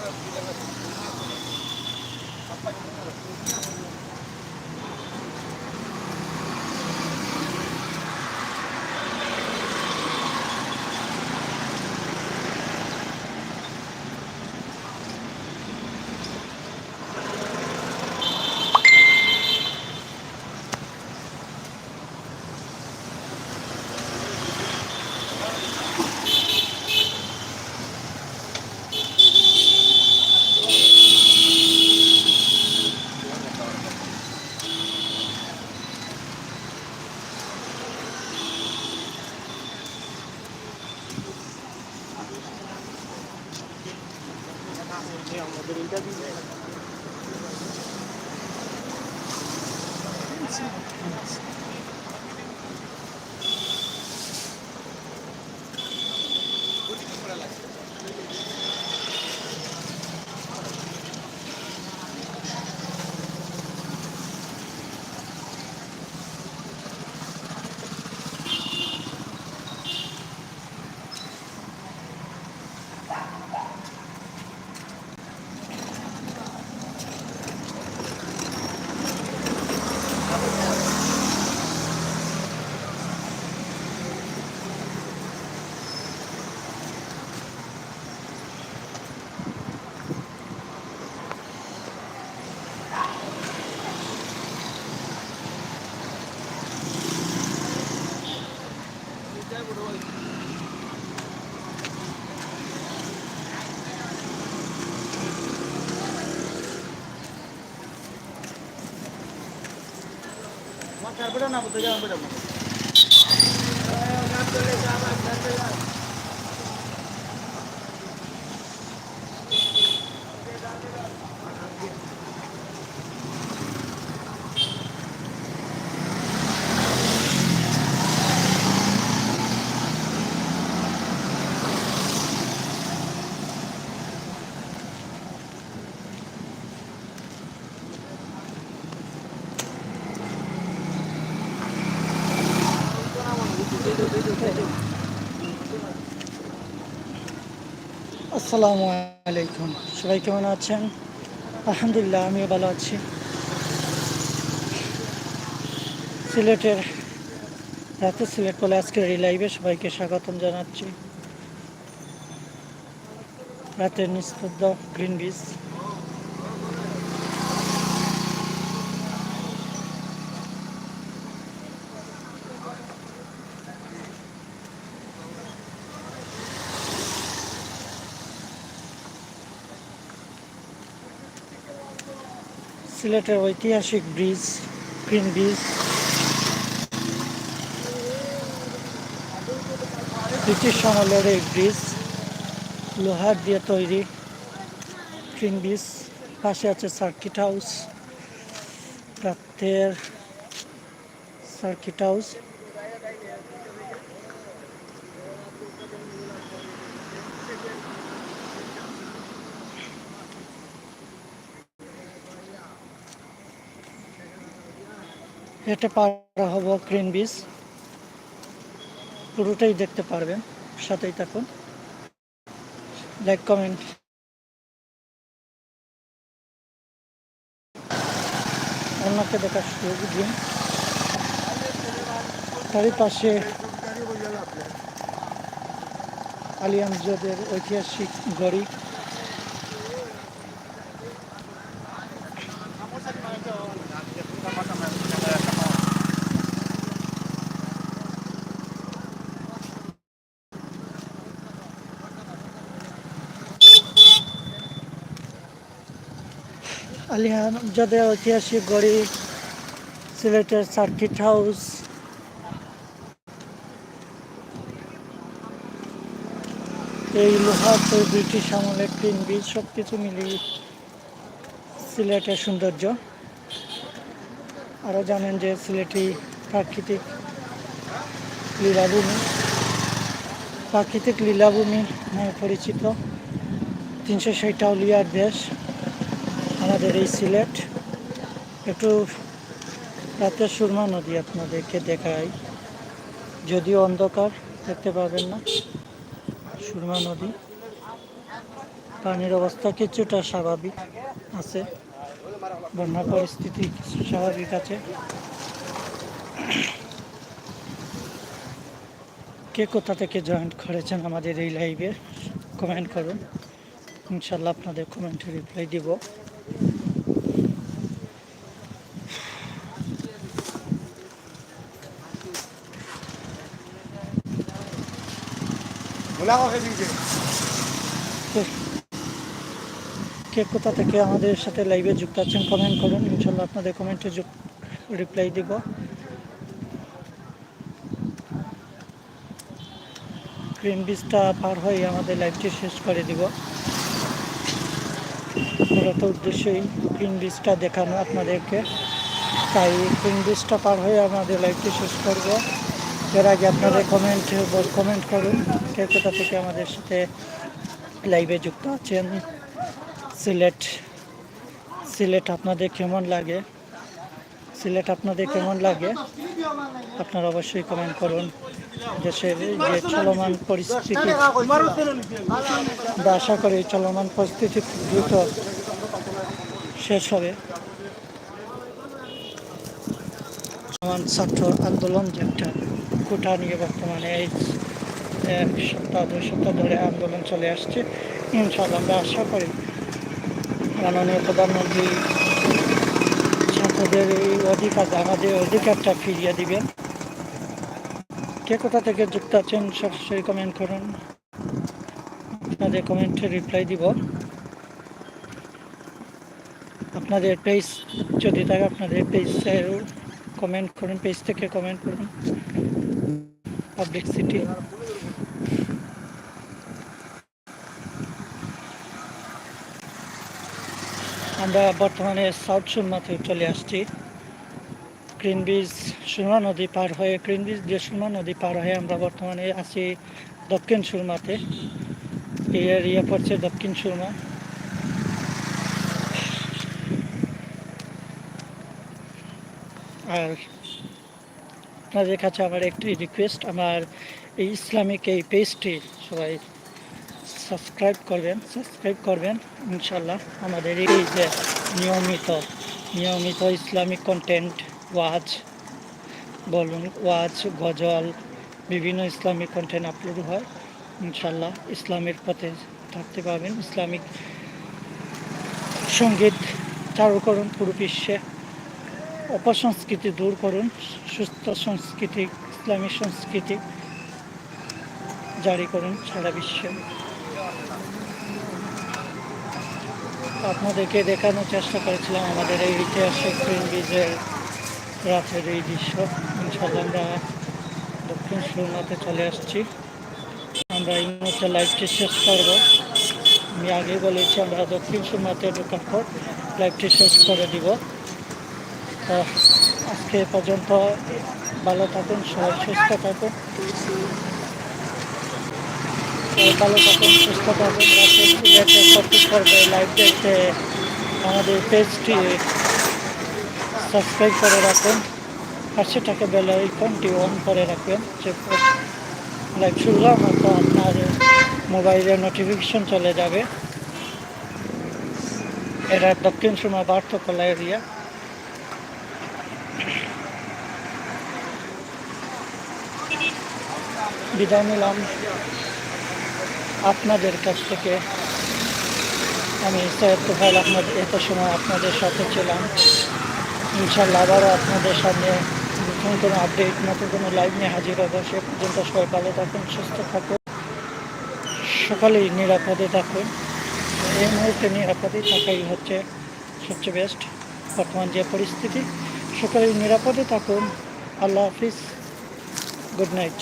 Thank you. Це બધા ના બધા બધા আসসালামু আলাইকুম। সবাই কেমন আছেন? আলহামদুলিল্লাহ, আমিও ভালো আছি। সিলেটের, রাতে সিলেট বলে আজকের এই লাইভে সবাইকে স্বাগতম জানাচ্ছি। রাতের নিস্তব্ধ গ্রিন বিচ সিলেটের ঐতিহাসিক ব্রিজ, গ্রিন ব্রিজ। ব্রিটিশ আমলের এই ব্রিজ, লোহার দিয়ে তৈরি গ্রিন ব্রিজ। পাশে আছে সার্কিট হাউস রাতের সার্কিট হাউস। হেঁটে পার হব গ্রিন বিচ পুরোটাই দেখতে পারবেন, সাথেই থাকুন। Like, comment. অন্যকে দেখার সুযোগ দিন। তারই পাশে আলিয়ামজদের ঐতিহাসিক গড়ি। আলিয়ামজদের ঐতিহাসিক গড়ি, সিলেটের সার্কিট হাউস। এই লোহার তো ব্রিটিশ আমলের তিন বীজ সব কিছু মিলিয়ে সিলেটের সৌন্দর্য। আরও জানেন যে সিলেটি প্রাকৃতিক লীলাভূমি। প্রাকৃতিক লীলাভূমি নামে পরিচিত। তিনশো ষাটটা উলিয়ার দেশ। আমাদের এই সিলেট। একটু রাতে সুরমা নদী আপনাদেরকে দেখাই। যদিও অন্ধকার, দেখতে পাবেন না। সুরমা নদী। পানির অবস্থা কিছুটা স্বাভাবিক আছে। বন্যা পরিস্থিতি স্বাভাবিক আছে। কে কোথা থেকে জয়েন করেছেন আমাদের এই লাইভে কমেন্ট করুন। ইনশাল্লাহ আপনাদের কমেন্টে রিপ্লাই দিব। কে- কোথা থেকে আমাদের সাথে লাইভে যুক্ত আছেন কমেন্ট করুন। ইনশাল্লাহ আপনাদের কমেন্টে রিপ্লাই দিব। গ্রিন বিচটা পার হয়ে আমাদের লাইভটি শেষ করে দিব। মূলত উদ্দেশ্যই গ্রিন বিচটা দেখানো আপনাদেরকে। তাই গ্রিন বিচটা পার হয়ে আমাদের লাইভটি শেষ করব। এর আগে আপনাদের কমেন্ট কমেন্ট করুন। কে কোথা থেকে আমাদের সাথে লাইভে যুক্ত আছেন। সিলেট সিলেট আপনাদের কেমন লাগে? সিলেট আপনাদের কেমন লাগে? আপনারা অবশ্যই কমেন্ট করুন। দেশের যে চলমান পরিস্থিতি আশা করি চলমান পরিস্থিতি দ্রুত শেষ হবে। ছাত্র আন্দোলন যে কোটা নিয়ে বর্তমানে এই এক সপ্তাহ, দুই সপ্তাহ ধরে আন্দোলন চলে আসছে। ইনশাল্লাহ আমরা আশা করি মাননীয় প্রধানমন্ত্রী ছাত্রদের এই অধিকার, আমাদের অধিকারটা ফিরিয়ে দিবেন। কে কোথা থেকে যুক্ত আছেন সরাসরি কমেন্ট করুন। আপনাদের কমেন্টে রিপ্লাই দিব। আপনাদের পেজ যদি থাকে, আপনাদের পেজের কমেন্ট করুন পেজ থেকে কমেন্ট করুন। পাবলিক সিটি আমরা বর্তমানে সাউথ সুরমাতে চলে আসছি। গ্রিন সুরমা নদী পার হয়ে গ্রিন দিয়ে সুরমা নদী পার হয়ে আমরা বর্তমানে আছি দক্ষিণ সুরমাতে। এই এরিয়া পড়ছে দক্ষিণ সুরমা। আর আপনাদের কাছে আমার একটি রিকোয়েস্ট আমার এই ইসলামিক এই পেজটি সবাই সাবস্ক্রাইব করবেন সাবস্ক্রাইব করবেন ইনশাল্লাহ আমাদের এই যে নিয়মিত নিয়মিত ইসলামিক কন্টেন্ট ওয়াজ, বলুন, ওয়াজ, গজল, বিভিন্ন ইসলামিক কন্টেন্ট আপলোড হয় ইনশাল্লাহ ইসলামের পথে থাকতে পারবেন। ইসলামিক সংগীত চালু করুন পুরো বিশ্বে অপসংস্কৃতি দূর করুন, সুস্থ সংস্কৃতি, ইসলামী সংস্কৃতি জারি করুন সারা বিশ্বে। আপনাদেরকে দেখানোর চেষ্টা করেছিলাম আমাদের এই ঐতিহাসিক গ্রিন রাতের এই দৃশ্য। ইনশাল্লাহ আমরা দক্ষিণ সুরমাতে চলে আসছি। আমরা এই মুহূর্তে লাইভটি শেষ করব। আমি আগে বলেছি, আমরা দক্ষিণ সুরমাতে ঢোকার পর লাইভটি শেষ করে দিব। আজকে পর্যন্ত ভালো থাকুন, সবাই সুস্থ থাকুন। ভালো থাকুন, সুস্থ থাকুন। সিলেটে লাইভ দেখতে। আমাদের পেজটি সাবস্ক্রাইব করে রাখুন। পাশে টাকা বেল আইকনটি অন করে রাখবেন। যে লাইভ শুরু হওয়ার তো আপনার মোবাইলে নোটিফিকেশন চলে যাবে। এটা দক্ষিণ সুমা বার্থকলা এরিয়া বিদায় নিলাম। আপনাদের কাছ থেকে আমি সৈয়দ তুফাইল আহমদ এত সময় আপনাদের সাথে ছিলাম। ইনশাল্লাহ আবারও আপনাদের সামনে নতুন কোনো আপডেট নতুন কোনো লাইভ নিয়ে হাজির হব। সে পর্যন্ত সবাই ভালো থাকুন, সুস্থ থাকুন। সকালেই নিরাপদে থাকুন। এই মুহূর্তে নিরাপদে থাকাই হচ্ছে সবচেয়ে বেস্ট বর্তমান যে পরিস্থিতি, সকালেই নিরাপদে থাকুন। আল্লাহ হাফিজ। Good night